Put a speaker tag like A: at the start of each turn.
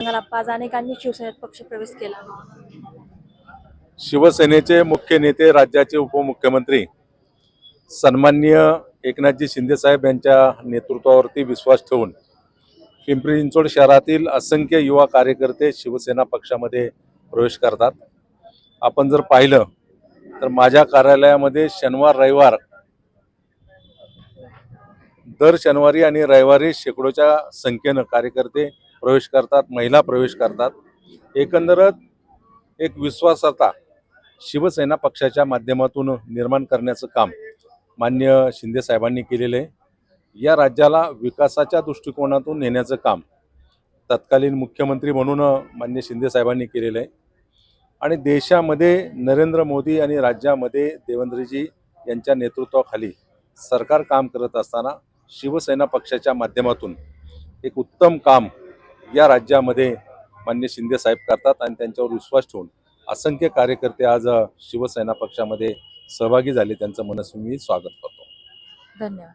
A: आज अनेकांनी शिवसेनेत पक्ष प्रवेश केला.
B: शिवसेनेचे मुख्य नेते राज्याचे उपमुख्यमंत्री सन्माननीय एकनाथजी शिंदेसाहेब यांच्या नेतृत्वावरती विश्वास ठेवून पिंपरी चिंचवड शहरातील असंख्य युवा कार्यकर्ते शिवसेना पक्षामध्ये प्रवेश करतात. आपण जर पाहिलं तर माझ्या कार्यालयामध्ये शनिवार रविवार दर शनिवारी आणि रविवारी शेकडोच्या संख्येनं कार्यकर्ते प्रवेश करतात महिला प्रवेश करतात. एकंदरच एक विश्वासार्हता शिवसेना पक्षाच्या माध्यमातून निर्माण करण्याचं काम मान्य शिंदे साहेबांनी केलेलं आहे. या राज्याला विकासाच्या दृष्टिकोनातून नेण्याचं काम तत्कालीन मुख्यमंत्री म्हणून मान्य शिंदे साहेबांनी केलेलं आहे. आणि देशामध्ये नरेंद्र मोदी आणि राज्यामध्ये देवेंद्रजी यांच्या नेतृत्वाखाली सरकार काम करत असताना शिवसेना पक्षाच्या माध्यमातून एक उत्तम काम या राज्यामध्ये मान्य शिंदे साहेब करतात आणि त्यांच्यावर विश्वास ठेवून असंख्य कार्यकर्ते आज शिवसेना पक्षामध्ये सहभागी झाले. त्यांचं मनस्वी मी स्वागत करतो.
A: धन्यवाद.